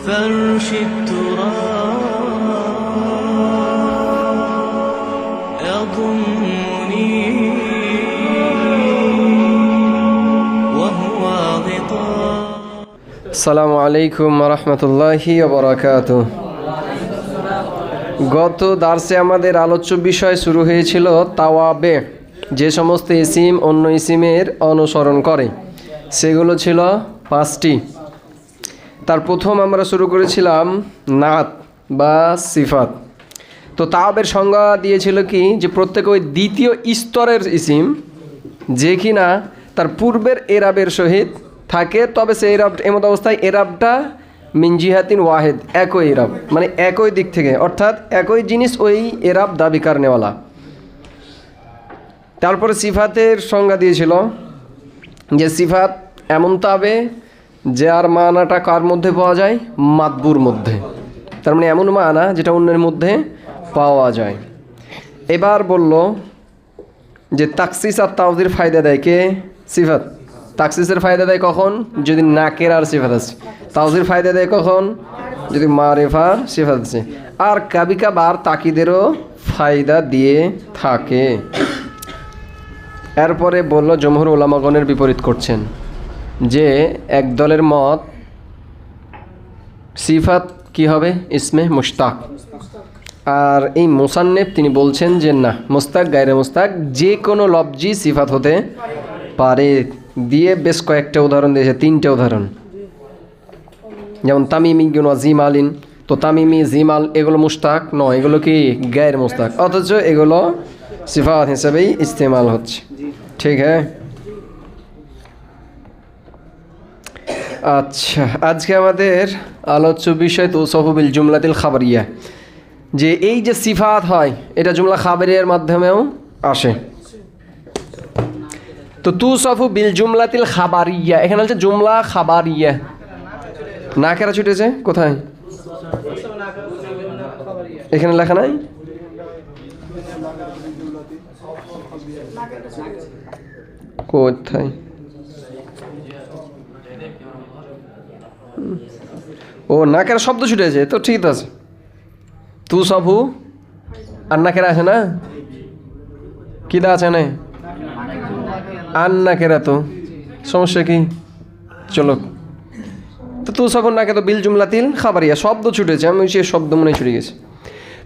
فرش التراب يضمني وهو غطاء সালামু আলাইকুম রহমতুল্লাহি বরাকাত গত দার্সে আমাদের আলোচ্য বিষয় শুরু হয়েছিল তাওয়াবে যে সমস্ত ইসিম অন্য ইসিমের অনুসরণ করে সেগুলো ছিল পাঁচটি তার প্রথম আমরা শুরু করেছিলাম নাত বা সিফাত। তো তাবের সংজ্ঞা দিয়েছিল কি যে প্রত্যেক ওই দ্বিতীয় স্তরের ইসিম যে কিনা তার পূর্বের এরাবের সহিত থাকে, তবে সে এরাব এমত অবস্থায় এরাবটা মিনজিহাতিন ওয়াহেদ, একই এরাব মানে একই দিক থেকে, অর্থাৎ একই জিনিস ওই এরাব দাবিকার নেওয়ালা তারপরে সিফাতের সংজ্ঞা দিয়েছিল যে সিফাত এমন তাবে যার মানাটা কার মধ্যে পাওয়া যায়? মাতবুর মধ্যে। তার মানে এমন মানা যেটা অন্যের মধ্যে পাওয়া যায়। এবার বলল যে তাকসিস আর তাওজির ফায়দা দেয় কে? সিফাত। তাকসিসের ফায়দা দেয় কখন? যদি নাকের আর সিফাত আছে। তাওজির ফায়দা দেয় কখন? যদি মারেফার সিফাত আছে। আর কাবিকা বার তাকিদেরও ফায়দা দিয়ে থাকে। এরপরে বলল, জমহুর ওলামাগণের বিপরীত করছেন। যে এক দলের মত সিফাত কি হবে? ইসমে মুশতাক। আর এই মোসান্নেব তিনি বলছেন যে, না মোস্তাক গায়রে মোস্তাক যে কোনো লবজি সিফাত হতে পারে। দিয়ে বেশ কয়েকটা উদাহরণ দিয়েছে, তিনটে উদাহরণ। যেমন তামিমি গুণ জিম আলিন। তো তামিমি জিমাল এগুলো মুস্তাক নয়, এগুলো কি গায়ের মুস্তাক অথচ এগুলো সিফাত হিসেবেই ইস্তেমাল হচ্ছে। ঠিক হ্যাঁ? আচ্ছা আজকে আমাদের আলোচ্য বিষয় তো সফবিল জুমলাতিল খাবারিয়া। যে এই যে সিফাত হয়, এটা জুমলা খাবারিয়ার মাধ্যমেও আসে। তো তু সফু বিল জুমলাতিল খাবারিয়া, এখানে হচ্ছে জুমলা খাবারিয়া। না কেরা ছুটেছে, কোথায়? এখানে লেখা নাই? কোথায়? ও, নাকের শব্দ ছুটেছে তো ঠিক আছে। তু সবু আর নাকেরা আছে না? কি দা আছে না আর নাকেরা তো সমস্যা কি? চলো। তো তু সফর নাকে তো বিল জুমলাতিল খাবারিয়া, শব্দ ছুটেছে, আমি সে শব্দ মনে ছুটে গেছে।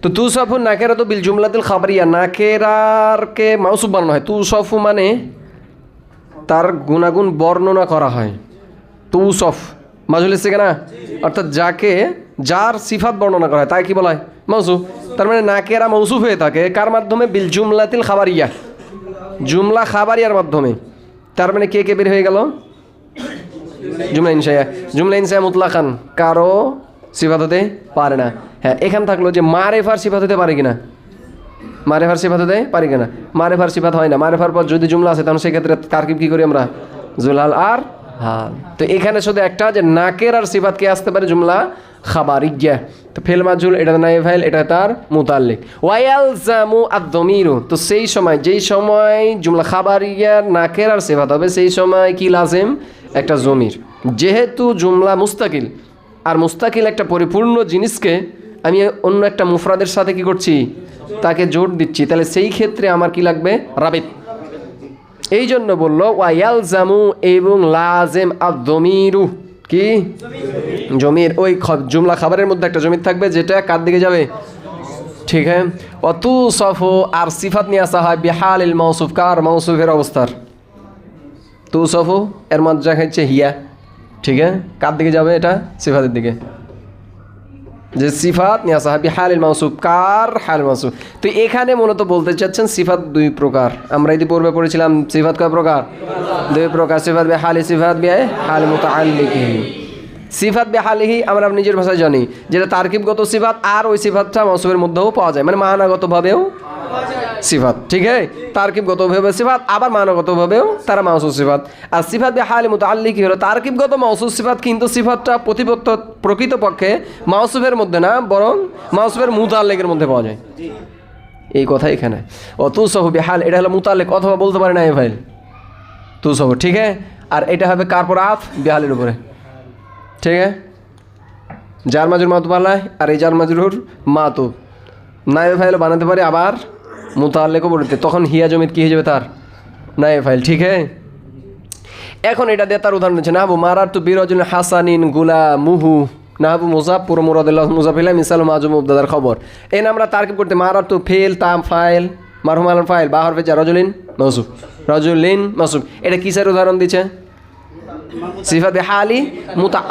তো তু সফু নাকেরা তো বিল জুমলাতিল খাবারিয়া নাকেরারকে মাউসুব বানানো হয়? তু সফু মানে তার গুণাগুণ বর্ণনা করা হয়। তৌসফ মাজুল না? অর্থাৎ যাকে, যার সিফাত বর্ণনা করা হয় তাই কি বলা হয়? মৌসুফ তার মানে নাকেরা মৌসুফ হয়ে থাকে, কার মাধ্যমে? বিল জুমলাতিল খাবারিয়া। জুমলা খাবারিয়ার মাধ্যমে। তার মানে কে কে বের হয়ে গেল? জুমলা ইনসাইয়া জুমলা ইনসাইয়া মুতলা খান কারও সিফাত হতে পারে না। হ্যাঁ এখান থাকল যে মারেফার সিফাত হতে পারে কিনা। মারেফার সিফাত হতে পারি কিনা। মারেফার সিফাত হয় না। মারেফার পর যদি জুমলা আছে তাহলে সেক্ষেত্রে তারকিব কি করি আমরা? জুলাল আর হাল তো এখানে শুধু একটা যে নাকের আর সিফাত কে আসতে পারে? জুমলা খাবার ইজ্ঞা তো ফেল মাজুল এটা নাই ফাইল, এটা তার মুতাল্লিক। ওয়াইয়াল জামু আদমিরু তো সেই সময়, যেই সময় জুমলা খাবার ইয়া, নাকের আর সিফাত হবে, সেই সময় কি লাজেম? একটা জমির। যেহেতু জুমলা মুস্তাকিল, আর মুস্তাকিল একটা পরিপূর্ণ জিনিসকে আমি অন্য একটা মুফরাদের সাথে কি করছি? তাকে জোর দিচ্ছি। তাহলে সেই ক্ষেত্রে আমার কি লাগবে? রাবিত। এই জন্য বলল ওয়াইয়াল জামু এবং লাজেম আদমিরু কি? জমির ওই জুমলা খাবারের মধ্যে একটা জমির থাকবে, যেটা কার দিকে যাবে? ঠিক হ্যাঁ? অতু সফ আর সিফাত নিয়ে আসা হয় বিহাল ইল মৌসুফ কার মৌসুফের অবস্থার? তু সফু এর মধ্যে হচ্ছে হিয়া। ঠিক হ্যাঁ? কার দিকে যাবে এটা? সিফাতের দিকে। যে সিফাত, নিয়ে আসা হাবি হালিল মাউসুফ কার হাল মাউসুফ তো এখানে মূলত বলতে চাচ্ছেন সিফাত দুই প্রকার। আমরা ইতি পূর্বে পড়েছিলাম সিফাত কয় প্রকার? দুই প্রকার, সিফাত বে হালি, সিফাত বে হাল মুতাআল্লিকি। সিফাত বে হালিহি আমরা নিজের ভাষায় জানি, যেটা তার্কিবগত সিফাত আর ওই সিফাতটা মাউসুফের মধ্যেও পাওয়া যায় মানে মানাগতভাবেও সিফাত ঠিক আছে? তারকিবগতভাবে সিফাত আবার মানগতভাবেও তারা মাউসুস সিফাত। আর সিফাত বে হালি মুতাআল্লিক কি হলো তারকিবগত মাউসুস সিফাত কিন্তু সিফাতটা প্রতিপত্ত প্রকৃতপক্ষে মাউসুফের মধ্যে না বরং মাউসুফের মুতাল্লিকের মধ্যে পাওয়া যায়। এই কথা এখানে। ও তু সহ বেহাল এটা হলো মুতাল্লিক অথবা বলতে পারে না এ ভাইল তু সহ ঠিক আছে? আর এটা হবে কারপর আফ বেহালের উপরে। ঠিক আছে? যার মাজুর মাতুব আর এই যার মাজরুর মাতুব নায়েব ফাইল বানাতে পারে আবার মুতাল্লেকও বলতে, তখন হিয়া জমিত কী হয়ে যাবে তার? নায়েব ফাইল, ঠিক হ্যাঁ? এখন এটা দিয়ে তার উদাহরণ দিচ্ছে, নাহাবু মারার তু বিরজন হাসানিনগুলা মুহু নাহাবু মুজাব পুরো মুরাদুল্লাহ মুজাফিল্লাহ মিসাল মাজুম মুবদাদার খবর। এই না আমরা তারকিব করতে মারার তু ফেল তাম ফাইল। মারহুম আলম ফাইল, বাহর ফেজা রজলিন মসুফ। রজুলিন মসুফ। এটা কিসের উদাহরণ দিচ্ছে? সিফাতে হালি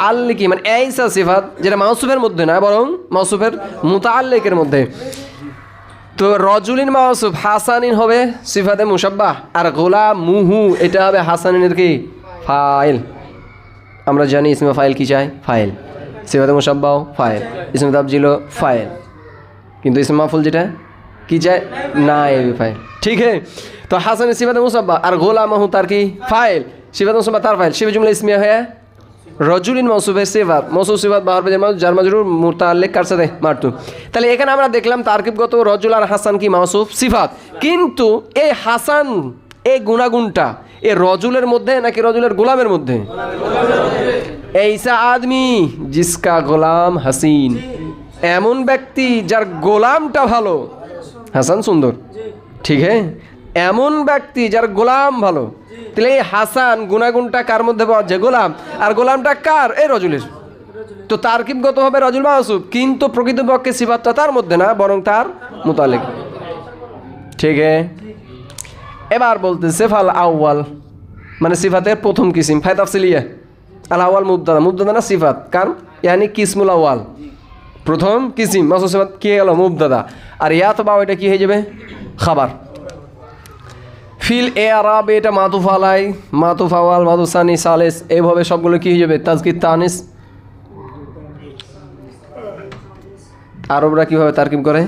আল্লিকি মানে এইসা সিফাত যেটা মাউসুফের মধ্যে না, বরং মুতা আল্লিকের মধ্যে। তো রজুলিন মাউসুফ হাসানিন হবে সিফাতে মুসাব্বাহ আর গোলা মুহু, এটা হবে হাসানিনের কি? ফাইল। আমরা জানি ইসমে ফাইল কি চাই? ফাইল। সিফাতে মুসাব্বাহ ফাইল। ইসমে তাবজিল ফাইল। কিন্তু ইসমে মাফুল যেটা? কি চায় না এ ফাইল। ঠিক है তো হাসান সিফাতে মুসাব্বা আর গোলা মাহু তার কি? ফাইল। সিফাতে মুসাব্বা তার ফাইল। শিবে জুমলা ইসমিয়া হয়ে রজুলিন মৌসুফে সিফাত মৌসুফ সিফাত বাহার যার মাজরুর মুতাল্লিক কার সাথে? মারতু তাহলে এখানে আমরা দেখলাম তারকিবগত রজুল আর হাসান কি মাসুফ সিফাত কিন্তু এই হাসান, এই গুণাগুণটা এ রজুলের মধ্যে নাকি রজুলের গোলামের মধ্যে? এইসা আদমি, জিসকা গোলাম হাসিন। এমন ব্যক্তি যার গোলামটা ভালো। হাসান সুন্দর। ঠিক হ্যাঁ এমন ব্যক্তি যার গোলাম ভালো। তাহলে এই হাসান গুণাগুণটা কার মধ্যে পাওয়া যায়? গোলাম। আর গোলামটা কার? এই রজুলের। তো তারকিবগত হবে রজুল মাহসুব কিন্তু প্রকৃতপক্ষে সিফাতটা তার মধ্যে না, বরং তার মোতালেক। ঠিক এবার বলতে সেফাল আউয়াল। মানে সিফাতের প্রথম কিসিম। ফায়দ আফসিলিয়া আল আওয়াল মুবদাদা মুবদাদা না সিফাত? কারণ ইয়ানি কিসমুল আওয়াল প্রথম কিসিম। মাসুদ সিফাত কি গেল মুবদাদা আর ইয়া তো বা এটা কি হয়ে যাবে? খাবার। ফিল এ আরাব, এটা মাতুফ আলাই মাতুফ আওয়াল মাতুসানি, সালেস, এইভাবে সবগুলো কি হয়ে যাবে? তাজকির তানিস। আরবরা কীভাবে তারকিব করে?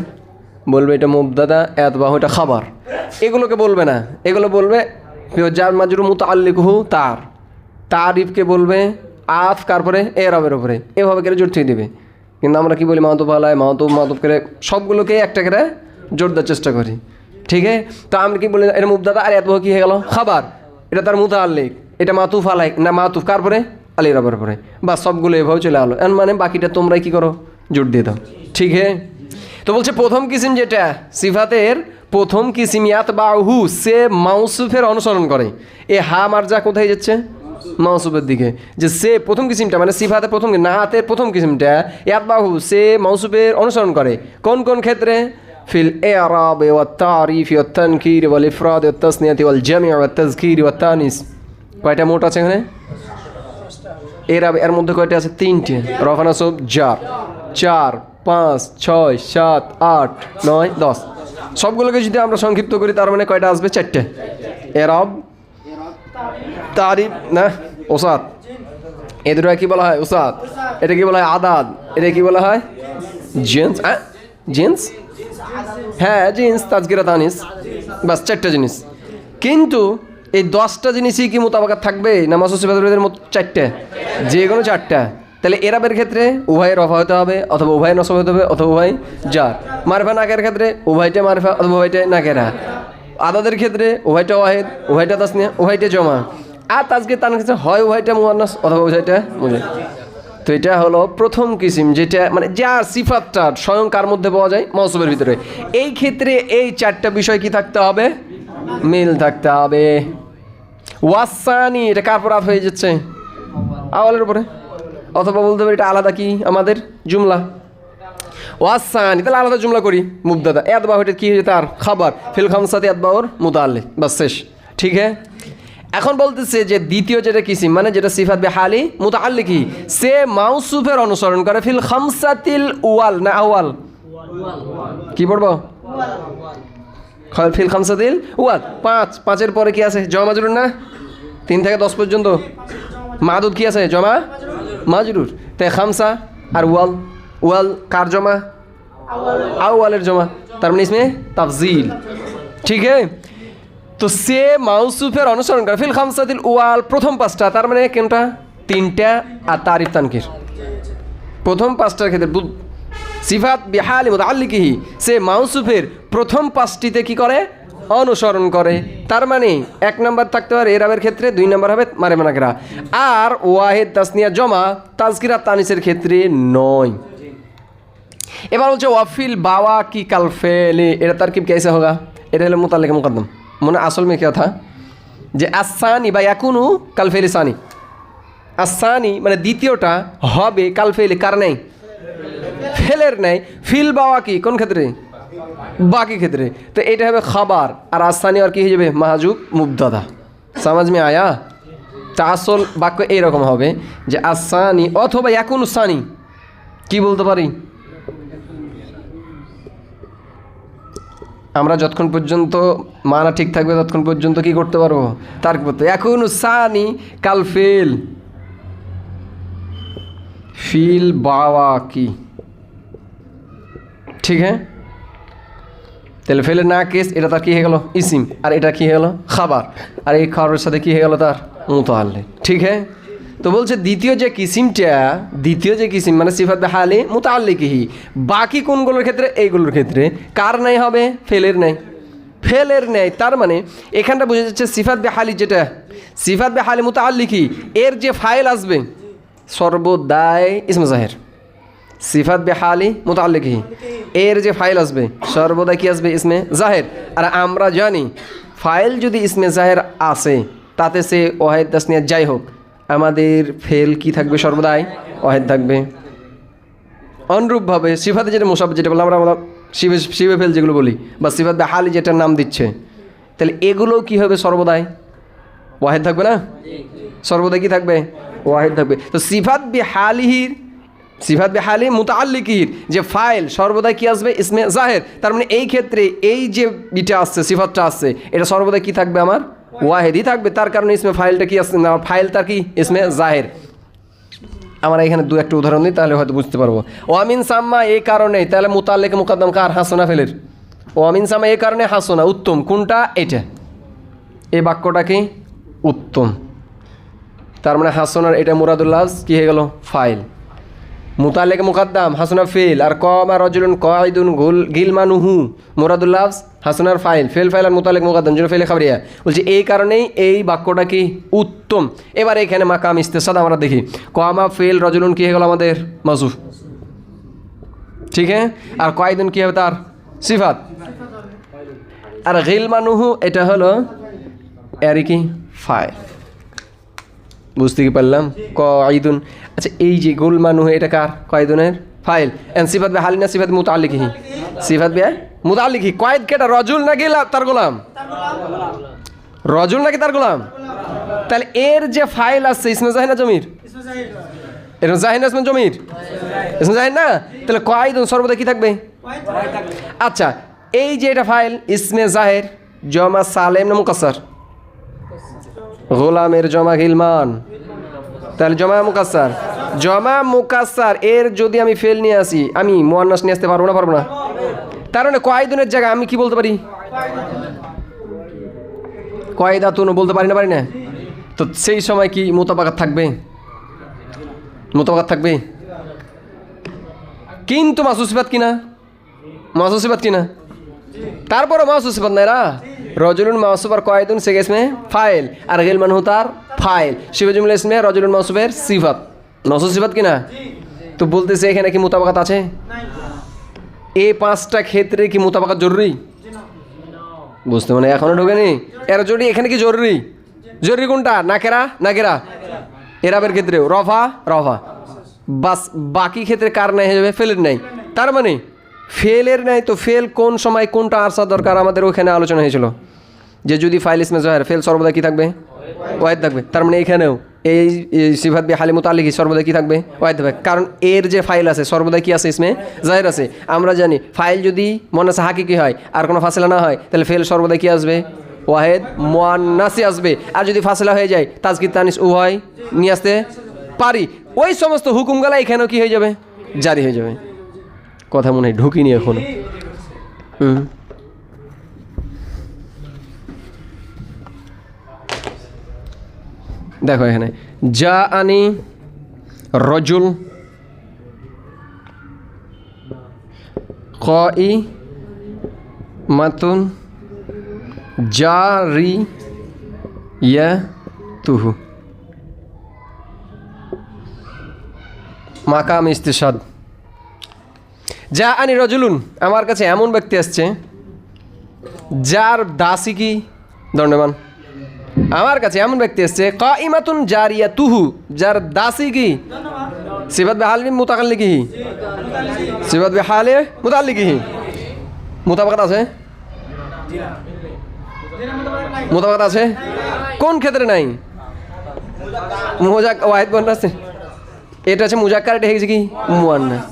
বলবে এটা মুবদাদা এত বাহু এটা খাবার। এগুলোকে বলবে না। এগুলো বলবে যার মাজরু মুত আল্লিকুহু তার। তারিফকে বলবে, আফ কার পরে এ রবের ওপরে এভাবে করে জোর থেকে দেবে। কিন্তু আমরা কি বলি? মাহতুব আলায় মাহতুব মাহতুব করে সবগুলোকে একটা করে জোর দেওয়ার চেষ্টা করি। ঠিক আছে? তো আমরা কি বলি, এটা মুবদাদা আর বহু কি হয়ে গেল? খাবার। এটা তার মুতা আল্লিক এটা মাতুফ আলাই না, মাতুফ কার পরে? আলী রাবার পরে। বা সবগুলো এভাবে চলে আলো। এর মানে বাকিটা তোমরাই কি করো? জোর দিয়ে দাও। ঠিক হে তো বলছে, প্রথম কিসিম যেটা? সিফাতের প্রথম কিসিম ইয়াত বা হু সে মাউসুফের অনুসরণ করে। এ হা মারজা কোথায় যাচ্ছে? মাউসুফের দিকে। যে সে প্রথম কিসিমটা মানে সিফাতের প্রথম নাহাতের প্রথম কিসিমটা, ইয়াত বা হু সে মাউসুফের অনুসরণ করে। কোন কোন ক্ষেত্রে? এরাব ইফরাদ ওয়া তাসনিয়াতি ওয়াল জামি' ওয়া তাযকির ওয়া তানিস কয়টা মোট আছে এখানে? এর আব- এর মধ্যে কয়টা আছে? তিনটে। রফানা সব চার। চার, পাঁচ, ছয়, সাত, আট, নয়, দশ। সবগুলোকে যদি আমরা সংক্ষিপ্ত করি, তার মানে কয়টা আসবে? চারটে। এরব, তারিফ, না, ওসাদ। এ কি বলা হয়? ওসাদ। এটা কি বলা হয়? আদাদ। এটা কি বলা হয়? জেন্স। হ্যাঁ জেন্স? হ্যাঁ জিন্স, তাজগিরা তানিস। বাস, চারটা জিনিস। কিন্তু এই দশটা জিনিসই কি মোতাবাকাত থাকবে? না মাসুসিবাদের মতো চারটে? যে কোনো চারটা। তাহলে এরাবের ক্ষেত্রে উভয় রফা হতে হবে অথবা উভয় নসব হতে হবে অথবা উভয় যার। মারফা নাকের ক্ষেত্রে উভয়টা মারফা অথবা উভয়টা নাকেরা। আদাদের ক্ষেত্রে উভয়টা ওয়াহেদ, উভয়টা তাসনিয়া, উভয়টা জমা। আর তাজকে তার ক্ষেত্রে হয় উভয়টা মুয়ান্নাস অথবা উভয়টা মুজে তো এটা হলো প্রথম কিসিম, যেটা মানে যা সিফাতটা স্বয়ং কার মধ্যে পাওয়া যায়? মৌসুমের ভিতরে। এই ক্ষেত্রে এই চারটা বিষয় কি থাকতে হবে? মিল থাকতে হবে। ওয়াসানি, এটা কার পর হয়ে যাচ্ছে? আওয়ালের উপরে। অথবা বলতে পারি এটা আলাদা কি আমাদের? জুমলা। ওয়াসানি, তাহলে আলাদা জুমলা করি মুবদাদা এত বা ওইটা কি হয়েছে তার? খাবার। ফিল খামসাতে এত বাউর মুতাল্লি বাস শেষ। ঠিক হ্যাঁ? এখন বলতেছে যে দ্বিতীয় যেটা কিসিম মানে যেটা সিফাত বেহালি মুতাল্লিকি সে মাউসুফের অনুসরণ করে ফিল খামসাতিল ওয়াল না আওয়াল কি পড়ব? ফিল খামসাতিল ওয়াল পাঁচ, পাঁচের পরে কি আছে? জমা মাজরুর না? তিন থেকে দশ পর্যন্ত? মাদুদ কি আছে? জমা মাজরুর। তাই খামসা আর ওয়াল ওয়াল কার জমা? আওয়ালের জমা। তার মানে ইসমে তাফজিল। ঠিক হ্যাঁ তো সে মাউসুফের অনুসরণ করে। ফিল খামসাদিল ওয়াল, প্রথম পাঁচটা, তার মানে কোনটা? তিনটা আর তারিফ তানকির। প্রথম পাঁচটার ক্ষেত্রে সিফাত বিহালি মুতাল্লিকিহি সে মাউসুফের প্রথম পাঁচটিতে কি করে? অনুসরণ করে। তার মানে এক নাম্বার থাকতে পারে এরাবের ক্ষেত্রে, দুই নাম্বার হবে মারে মানাকেরা। আর ওয়াহেদ তাসনিয়া জমা, তাজকিরা তানিসের ক্ষেত্রে নয়। এবার বলছে, ওয়াফিল বাওয়া কি কালফেলে এটা তার কি কেসে হোগা? এটা হলো মোতালেকে মুকদ্দম। মনে আসল মেয়ে কথা যে আসানি বা একুনু কাল ফেলে সানি। আসানি মানে দ্বিতীয়টা হবে কাল ফেলে কার নেই? ফেলের নেই। ফিল বাওয়া কি? কোন ক্ষেত্রে? বাকি ক্ষেত্রে। তো এটা হবে খাবার। আর আসানি আর কি হয়ে যাবে? মাহাজুব মুবদাদা সমাজ মে আয়া? তা আসল বাক্য এইরকম হবে যে আসানি অথবা একুন সানি। কি বলতে পারি? আমরা যতক্ষণ পর্যন্ত মানা ঠিক থাকবে, ততক্ষণ পর্যন্ত কি করতে পারব? তার করতে। এখন সানি কাল ফেল। ফিল বাওয়া কি? ঠিক হ্যাঁ? তাহলে ফেলে না কেস, এটা তার কী হয়ে গেল? ইসিম। আর এটা কি হয়ে গেল? খাবার। আর এই খাবারের সাথে কি হয়ে গেল তার? মুতাল্লে ঠিক হ্যাঁ? তো বলছে, দ্বিতীয় যে কিসিমটা, দ্বিতীয় যে কিসিম মানে সিফাত হালে মুতাল্লিকিহি বাকি কোনগুলোর ক্ষেত্রে? এইগুলোর ক্ষেত্রে। কার নাই হবে? ফেলের নাই। ফেলের নেই। তার মানে এখানটা বোঝা যাচ্ছে সিফাত বেহালি যেটা। সিফাত বেহালি মুতাল্লিকি এর যে ফাইল আসবে, সর্বদাই ইসমে জাহের। সিফাত বেহালি মুতাল্লিকি এর যে ফাইল আসবে সর্বদা কি আসবে? ইসমে জাহের। আর আমরা জানি, ফাইল যদি ইসমে জাহের আসে, তাতে সে ওয়াহেদ তাসনিয়া যাই হোক আমাদের ফেল কি থাকবে সর্বদাই? ওয়াহেদ থাকবে। অনুরূপভাবে সিফাতে যেটা মোসাফ যেটা বললাম, আমরা শিবে শিবে ফেল যেগুলো বলি, বা সিফাত বেহালি যেটার নাম দিচ্ছে। তাহলে এগুলোও কি হবে সর্বদাই? ওয়াহেদ থাকবে না? সর্বদাই কি থাকবে? ওয়াহেদ থাকবে। তো সিফাত বেহালিহির, সিফাত বি হালি মুতাল্লিকির যে ফাইল, সর্বদাই কি আসবে? ইসমে জাহের। তার মানে এই ক্ষেত্রে এই যে ইটা আসছে, সিফাতটা আসছে, এটা সর্বদাই কি থাকবে আমার? ওয়াহেদই থাকবে, তার কারণে ইসমে ফাইলটা কি আসছে না ফাইল তার কি? ইসমে জাহের। আমরা এখানে দু একটা উদাহরণ দিই তাহলে হয়তো বুঝতে পারব। ওয়ামিন সাম্মা এই কারণে, তাহলে মুতাল্লেকে মুকাদ্দম কার? হাসনা ফেলের। ওয়ামিন সাম্মা এই কারণে হাসনা, উত্তম। কোনটা? এটা। এই বাক্যটা কি? উত্তম। তার মানে হাসনার এটা মুরাদুল্লাহ কি হয়ে গেল? ফাইল। মুতালেক মুকাদ্দাম, হাসনা ফেল, আর কম আর রজুলুন কয়দুন গুল গিলমানুহু। মুরাদুল্লাহ হাসনার ফাইল ফেল ফাইল আর মুতালেক মুকাদ্দাম, যেন ফেলে খাবরিয়া বলছি, এই কারণেই এই বাক্যটা কি উত্তম? এবার এখানে মাকাম ইস্তেসাদ আমরা দেখি। কমা ফেল রজুলুন কী হয়ে গেল আমাদের? মাজুফ ঠিক হ্যাঁ? আর কয়দিন কী হবে তার? সিফাত। আর গিলমানুহু, এটা হলো এর কি ফাইল। বুঝতে কি পারলাম? কয়দুন। আচ্ছা এই যে গোল মানুহ এটা কার? কয়দুনের? ফাইল। এন সিফাত বে হালিনা, সিফাত মুতাল্লিকি সিফাত বে মুতাল্লিকি কয়েদ কেটা, রজুল নাকি তার গোলাম? রজুল নাকি তার গোলাম? তাহলে এর যে ফাইল আছে, ইসমে জাহিনা জমির? এরকম জাহিনা ইসমে জমির? ইসমে জাহিন না? তাহলে কয়দুন সর্বদা কি থাকবে? আচ্ছা এই যে এটা ফাইল, ইসমে জাহের, জমা সালেম না মুকাসার গোলামের জমা গিলমান। তাহলে জমা মুকাসার জমা মুকাসার এর যদি আমি ফেল নিয়ে আসি, আমি মোয়ান্নাস নিয়ে আসতে পারব না পারব না। তার মানে কয়দিনের জায়গায় আমি কি বলতে পারি? কয়দা তুন বলতে পারি না পারি না? তো সেই সময় কি মোতাবাকাত থাকবে? মোতাবাকাত থাকবে? কিন্তু মাসুসিবাদ কিনা? মাসুসিবাদ কিনা? তারপরে মাসুসিবাদ নাই রা। রজুলুন মাসুবার কয়দুন, সে গেসমে ফাইল। আর গেল মানু তার ফাইল। শিবজুমুল ইসমে রজুলুন মাসুবের সিফাত। মাসুস সিফাত কিনা? তো বলতেছে, এখানে কি মোতাবাকাত আছে? এই পাঁচটা ক্ষেত্রে কি মোতাবাকাত জরুরি? বুঝতে মানে এখনও ঢোকেনি? এর জরুরি, এখানে কি জরুরি? জরুরি কোনটা? নাকেরা নাকেরা এরাবের ক্ষেত্রেও। রফা? রফা। বাস, বাকি ক্ষেত্রে কার নাই হয়ে যাবে? ফেলের নাই। তার মানে ফেলের নাই তো ফেল কোন সময় কোনটা আসা দরকার আমাদের ওখানে আলোচনা হয়েছিল। যে যদি ফাইল ইসমে জহের, ফেল সর্বদা কি থাকবে? ওয়াহিদ থাকবে। তার মানে এখানেও এই সিফাত বি হালিমুত আলিকি সর্বদা কী থাকবে? ওয়াহিদ থাকবে। কারণ এর যে ফাইল আছে সর্বদা কী আছে ইসমে? জাহের আছে। আমরা জানি, ফাইল যদি মনে আছে হাকিকি হয়, আর কোনো ফাসলা না হয়, তাহলে ফেল সর্বদা কী আসবে? ওয়াহেদ মোয়ান্নাসি আসবে। আর যদি ফাসলা হয়ে যায় তাজকির তানিস উভয় নিয়ে আসতে পারি। ওই সমস্ত হুকুমগুলা এখানেও কী হয়ে যাবে? জারি হয়ে যাবে। কথা মনে হয় ঢুকিনি এখনও। হুম। দেখো এখানে যা আনি রজুল ক ই মাতুন জারি ইয়া তুহু মাকাম ইস্তিসাদ যা আনি রজুলুন আমার কাছে এমন ব্যক্তি আসছে যার দাসী কি? দণ্ডবান। আমার কাছে এমন ব্যক্তি এসছে ক ইমাতুন জারিয়া তুহু যার দাসী কি? সিবাত বেহালি মুতাকাল্লি কি সিবাত বেহালে মুতাল্লি কি মোতাবাকাত আছে? মোতাবাকাত আছে? কোন ক্ষেত্রে নাই? মোজাক ওয়াহিদ বন্ধ আছে? এটা হচ্ছে মুজাক্কার, এটা হয়েছে কি? মুয়ান্নাস।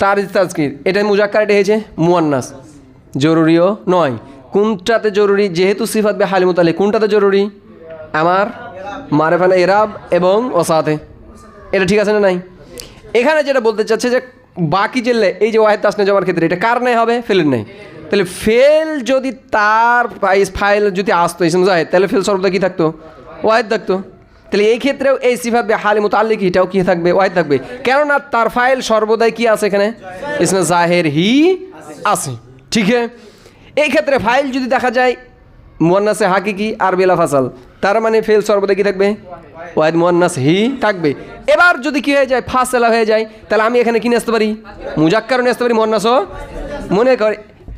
তার তাজকির এটা মুজাক্কার, এটা হয়েছে মুয়ান্নাস। জরুরিও নয়। কোনটাতে জরুরি? যেহেতু সিফাত বে হালিমুত আলী কোনটাতে জরুরি? আমার, মারেফানা এরাব এবং ওসাতে। এটা ঠিক আছে না নাই? এখানে যেটা বলতে চাচ্ছে যে, বাকি যে লে- এই যে ওয়াহেদ তাসনে জমার ক্ষেত্রে এটা কার নেই হবে? ফেলের নেই। তাহলে ফেল যদি তার ফাইল যদি আসতো ইসম জাহেদ, তাহলে ফেল সর্বদা কি থাকতো? ওয়াহেদ থাকতো। তাহলে এই ক্ষেত্রেও এই সিফাত বে হালি মুতাল্লিক এটাও কি থাকবে? ওয়াহিদ থাকবে। কেননা তার ফাইল সর্বদাই কি আছে এখানে? ইসমে জাহের হি আছে। ঠিক আছে? এই ক্ষেত্রে ফাইল যদি দেখা যায়, মুয়ান্নাসে হাকিকি আর বেলা ফাসাল। তার মানে ফেল সর্বদা কি থাকবে? ওয়াহিদ মুয়ান্নাস হি থাকবে। এবার যদি কি হয়ে যায়, ফাসেলা হয়ে যায়, তাহলে আমি এখানে কিনে আসতে পারি? মুজাক্কারও নিয়ে আসতে পারি, মুয়ান্নাসও? মনে কর,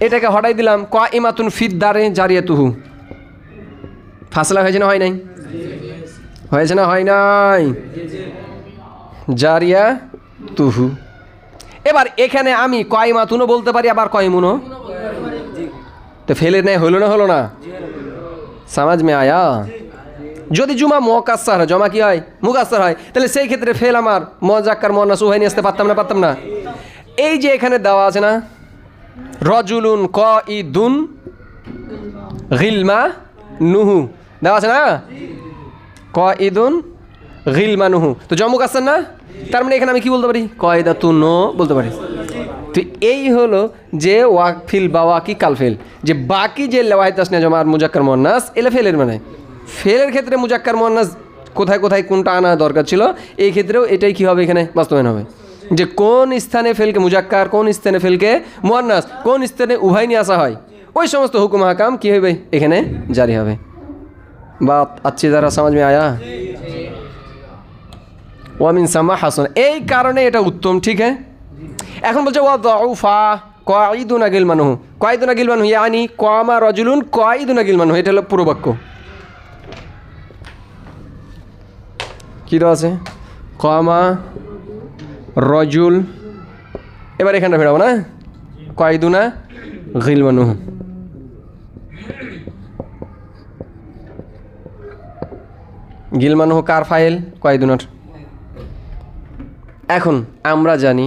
এটাকে হটাই দিলাম ক ইমাতুন ফিদ্দারে জারিয়া তুহু ফাসলা হয়েছে না হয় নাই? হয়েছে না হয় নাই? জারিয়া তুহু এবার এখানে আমি কয় মাতুনও বলতে পারি, আবার কয় মুনো তো ফেলে নেয়, হলো না হলো না? সমাজ মে আয়া। যদি জুমা মোকাসার হয়, জমা কি হয়? মুকাসার হয়। তাহলে সেই ক্ষেত্রে ফেল আমার। মজাক্কার মন্না সুহাই নিয়ে আসতে পারতাম না পারতাম না? এই যে এখানে দেওয়া আছে না, রজুলুন ক ইদুন গিলমা নুহু। দেওয়া আছে না? ক ইদুন গিল নুহু। তো জম্মু কাসার না? তার মানে এখানে আমি কি বলতে পারি? কয়দা তু নো বলতে পারি। তো এই হলো যে ওয়াকফিল বা ওয়াকি কালফিল যে বাকি যে লেওয়ায়ত আসনে আর মুজাক্কর মোহনাস এলে ফেলের মানে। ফেলের ক্ষেত্রে মুজাক্কর মোহনাস কোথায় কোথায় কোনটা আনা দরকার ছিল, এই ক্ষেত্রেও এটাই কী হবে এখানে বাস্তবায়ন হবে। যে কোন স্থানে ফেলকে মুজাক্কার, কোন স্থানে ফেলকে মোয়ান্নাস, কোন স্থানে উভয় নিয়ে আসা হয়, ওই সমস্ত হুকুম হাকাম কী হবে এখানে জারি হবে। বা আচ্ছি দ্বারা সমাজ মে আয়া। ওয়ামিন সামা হাসন এই কারণে এটা উত্তম, ঠিক হ্যাঁ এখন বলছে, ওয়া দউফা কয়দুনা গিল মানুহ কয়দুনা গিল মানুহ ইয়ানি কমা রজুলুন কয়দুনা গিল মানুহ এটা হলো পুরো বাক্য। কী দেওয়া আছে? কমা রজুল। এবার এখানটা ফেরাবো না? কয়দুনা গিল মানুহ গিলমানুহ কার ফাইল? কয়দিনের এখন আমরা জানি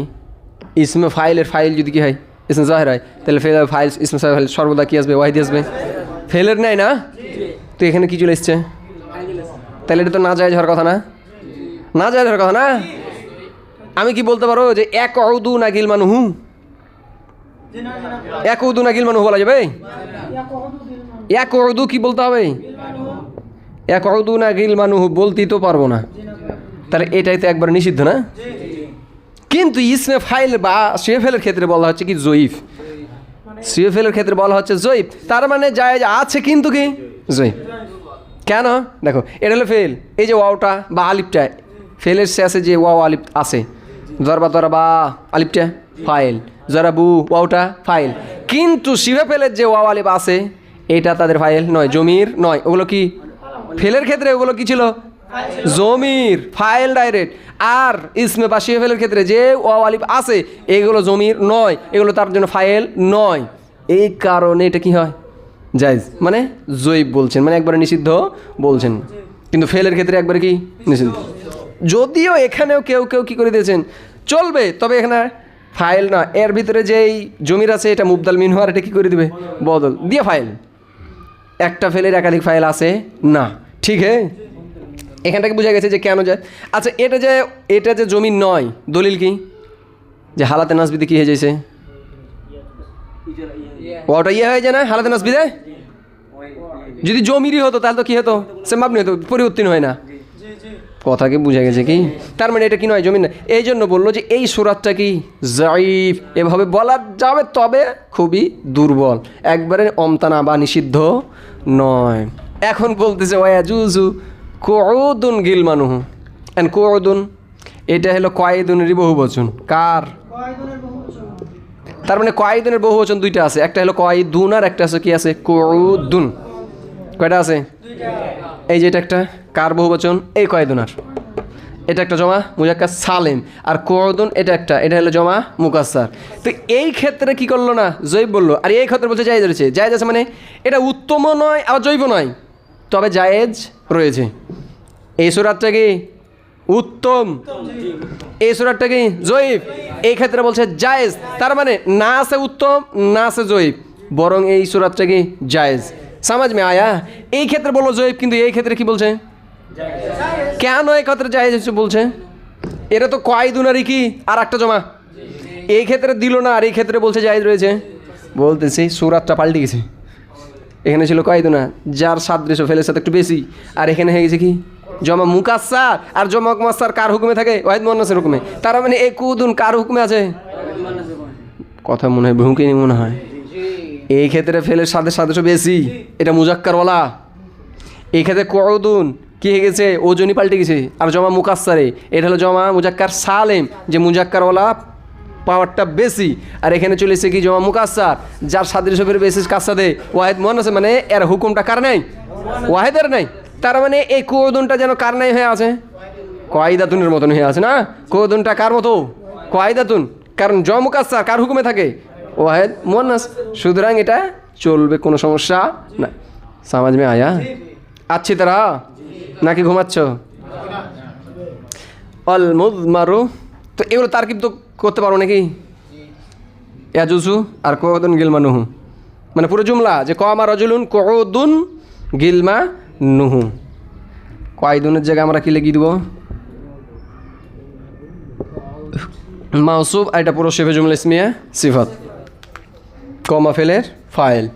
ইসমে ফাইলের ফাইল যদি কি হয় ইসমে জাহের হয় তাহলে ফেল ফাইল ইসমে ফাইল সর্বদা কি আসবে ওয়াহিদি আসবে ফেলের নেয় না তো এখানে কি চলে এসছে তাহলে এটা তো না যায় হওয়ার কথা না না যায় হওয়ার কথা না আমি কি বলতে পারো যে এক অদু না গিল মানুহু এক উদু না গিল মানুহ বলা যাবে এক উদু কি বলতে হবে এক অদু না গিল মানুহ বলতেই তো পারব না তাহলে এটাই তো একবার নিষিদ্ধ না কিন্তু ইসমে ফাইল বা সুয়েফেলের ক্ষেত্রে বলা হচ্ছে কি জয়ীফ। সুয়েফেলের ক্ষেত্রে বলা হচ্ছে জয়ীফ। তার মানে যায় আছে কিন্তু কি? জয়ীফ। কেন? দেখো, এটা হলো ফেল। এই যে ওয়াওটা বা আলিপটা ফেলের শেষে যে ওয়াও আলিপ আছে জরবা দরবা আলিপটা ফাইল। জরাবু ওয়াওটা, ফাইল। কিন্তু শিবে ফেলের যে ওয়াও আলিপ আছে, এটা তাদের ফাইল নয়, জমির নয়। ওগুলো কি? ফেলের ক্ষেত্রে ওগুলো কি ছিল? জমির ফাইল ডাইরেক্ট আর ইসমে বা ফেলের ক্ষেত্রে যে ওয়াও আলিপ আছে, এগুলো জমির নয়, এগুলো তার জন্য ফাইল নয়। এই কারণে এটা কি হয়? জায়জ। মানে জৈব বলছেন মানে একবারে নিষিদ্ধ বলছেন। কিন্তু ফেলের ক্ষেত্রে একবারে কি? নিষিদ্ধ। যদিও এখানেও কেউ কেউ কি করে দিয়েছেন? চলবে, তবে এখানে ফাইল না। এর ভিতরে যেই জমির আছে, এটা মুবদাল মিনহু আর এটা কি করে দিবে? বদল। দিয়ে ফাইল একটা ফেলের একাধিক ফাইল আছে, না। ঠিক হ্যাঁ এখানটাকে বোঝা গেছে যে কেন যায়। আচ্ছা এটা যে এটা যে জমি নয়, দলিল কি? যে হালাতে নাসবিতে কি হয়ে যাইছে? ওটা ইয়ে হয়ে যায় না? হালাতে নাসবিদে? যদি জমিরই হতো, তাহলে তো কি হতো? সে মাপনি হতো, পরিবর্তন হয় না। কথা কি বুঝে গেছে কি? তার মানে এটা কি নয়, জমি না এই জন্য বলল যে এই সুরাতটা কি? জাইফ। এভাবে বলা যাবে, তবে খুবই দুর্বল। একবারে অমতানা বা নিষিদ্ধ নয়। এখন বলতেছে, ওয়া জুজু কোদুন গিল মানুহ অ্যান্ড কোদুন এটা হলো কয়েদুনেরই বহু বচন কার তার মানে কয়েদুনের বহু বচন দুইটা আছে। একটা হলো কয়েদুন আর একটা আছে কি আছে? কোদুন কয়টা আছে? এই যে এটা একটা কার বহু বচন এই কয়েদুনার এটা একটা জমা মুজাক্কার সালেম। আর কোয়দুন এটা একটা এটা হলো জমা মুকাস্সার। তো এই ক্ষেত্রে কি করল না? জৈব বলল। আর এই ক্ষেত্রে বলছে জায়েজ রয়েছে। জায়েজ আছে মানে এটা উত্তমও নয় আবার জৈব নয়। তবে জায়েজ রয়েছে। এই সুরাতটা কি? উত্তম। এই সুরাতটা কি? জয়ীব এই ক্ষেত্রে বলছে জায়েজ। তার মানে না আছে উত্তম, না আছে জয়ীব বরং এই সুরাতটা কি? জায়েজ। সমাজ মে আয়া। এই ক্ষেত্রে বলল জয়ীব কিন্তু এই ক্ষেত্রে কি বলছে? কেন এই ক্ষেত্রে জায়েজ হচ্ছে বলছে? এটা তো কয়েদুনারই কি? আর একটা জমা। এই ক্ষেত্রে দিল না, আর এই ক্ষেত্রে বলছে জায়েজ রয়েছে। বলতেছি, সুরাতটা পাল্টে গেছে। এখানে ছিল কয়েদুনা যার সাদৃশ্য ফেলে সাথে একটু বেশি। আর এখানে হয়ে গেছে কি? জমা মুকাস্সার আর জমা মাস্তার কার হুকুমে থাকে? ওয়াহিদ মোহান্নাসের হুকুমে। তার মানে এই কুদুন কার হুকুমে আছে? কথা মনে হয় ভুঁকিনি মনে হয়। এই ক্ষেত্রে ফেলের সাথে সাদৃশ্য বেশি এটা মুজাক্কারওয়ালা। এই ক্ষেত্রে কউদুন কি হয়ে গেছে? ওজনই পাল্টে গেছে। আর জমা মুকাস্সারে। এটা হলো জমা মুজাক্কার সালেম, যে মুজাক্কারওয়ালা পাওয়ারটা বেশি। আর এখানে চলে এসেছে কি? জমা মুকাস্সার। যার সাদৃশ্য বেশি কাসাদে ওয়াহেদ মন মানে এর হুকুমটা কার নাই? ওয়াহেদের নাই। তার মানে এই কৌদনটা যেন কার নাই হয়ে আছে? কয়দাতুনের মতন হয়ে আছে না? কৌদনটা কার মতো? কয়দাতুন। কারণ জমা মুকাস্সার কার হুকুমে থাকে? ওয়াহেদ মোয়ান্নাস। সুতরাং এটা চলবে, কোনো সমস্যা না সমাজ মে আয়া? আচ্ছি তারা? নাকি ঘুমাচ্ছ? অল মারু তো এগুলো তারকিব তো করতে পারো নাকি? ইয়াজুসু আর কোদুন গিলমা নুহু মানে পুরো জুমলা যে কমা রজুলুন কোদুন গিলমা নুহু। কয়দুনের জায়গায় আমরা কি লিখে দিব? আর এটা পুরো শেফে জুমলা ইসমিয়া, সিফাত। কমা ফেলের ফাইল।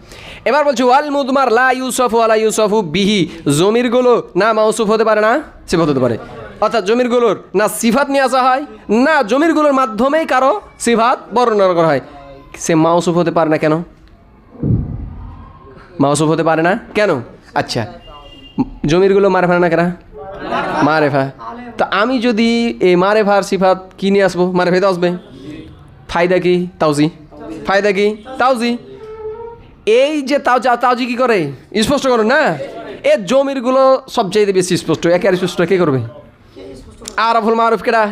এবার বলছি, ওয়াল মুদমার লা ইউসফু আলা ইউসফু বিহি। জমিরগুলো না মাউসুফ হতে পারে না, সিফাত হতে পারে। অর্থাৎ জমিরগুলোর না সিফাত নিয়ে আসা হয়, না জমিরগুলোর মাধ্যমেই কারও সিফাত বর্ণনা করা হয়। সে মাউসুফ হতে পারে না কেন? মাউসুফ হতে পারে না কেন? আচ্ছা। জমিরগুলো মারে মারেফা না কেনা মারেফা তা আমি যদি এই মারেফার সিফাত কি নিয়ে আসব? মারেফা তো আসবে। ফায়দা কি? তাওজি। ফায়দা কি? তাওজি। এই যে তাও তাওজি কি করে? স্পষ্ট করো না? এ জমিরগুলো সবচেয়ে বেশি স্পষ্ট। একে আর স্পষ্ট কে করবে? আর আরফুল মারুফ কেডা?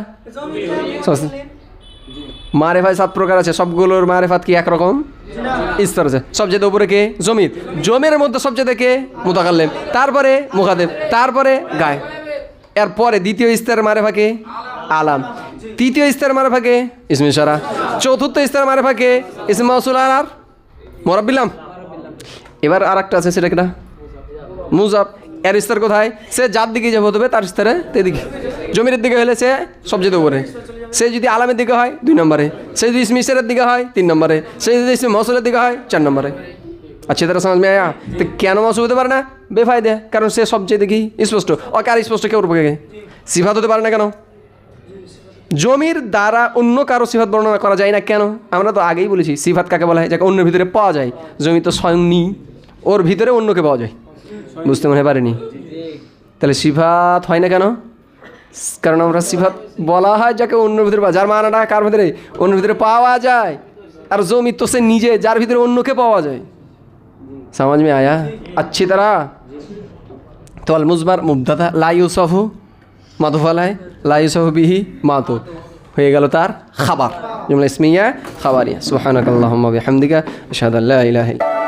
মারেফায় সাত প্রকার আছে। সবগুলোর মারেফাত কি একরকম? স্তর আছে সবচেয়ে উপরে কে? জমির। জমির মধ্যে সবচেয়ে কে? মুতাকাল্লেম। তারপরে মুখাদেব, তারপরে গায়। এরপরে দ্বিতীয় স্তরের মারেফা ফাঁকে আলাম। তৃতীয় স্তরের মারেফা ফাঁকে ইসমি সারা চতুর্থ স্তরের মারে ফাঁকে ইসম মাউসুল আর। মরাব্বিলাম এবার আর একটা আছে, সেটা কেটা মুজাব। এর স্তর কোথায়? সে যার দিকে যাবে হতে তার স্তরে তেদিকে জমির দিকে হলে সে সবচেয়ে উপরে। সে যদি আলামের দিকে হয়, দুই নম্বরে। সে যদি ইসমিসের দিকে হয়, তিন নম্বরে। সে যদি ইসমি মসুলের দিকে হয়, চার নম্বরে। আচ্ছা তারা সমাজ মেয়া, তো কেন মসুল হতে পারে না? বেফায়দে, কারণ সে সবচেয়ে দেখি স্পষ্ট। ও কার স্পষ্ট কেউ রূপকে সিফাত হতে পারে না কেন? জমির দ্বারা অন্য কারও সিফাত বর্ণনা করা যায় না কেন? আমরা তো আগেই বলেছি, সিফাত কাকে বলা হয়? যাকে অন্যের ভিতরে পাওয়া যায়। জমি তো স্বয়ং নি, ওর ভিতরে অন্যকে পাওয়া যায়। বুঝতে মনে পারেনি? তাহলে সিফাত হয় না কেন? কারণ আমরা সিফাত বলা হয় যাকে অন্যের ভিতরে যার মানাটা কার ভিতরে? অন্যের ভিতরে পাওয়া যায়। আর জমি তো সে নিজে, যার ভিতরে অন্যকে পাওয়া যায়। সমাজ মে আয়া? আচ্ছি তারা? তো আল মুজমার মুবদাদা লাইউসহ মাতুফালায় লাইউসহ বিহি মাতু হয়ে গেল তার খাবার। জুমলা ইসমিয়া খাবারিয়া। সুহানাকাল্লাহ হামদিকা সাদা আল্লাহ ইলাহ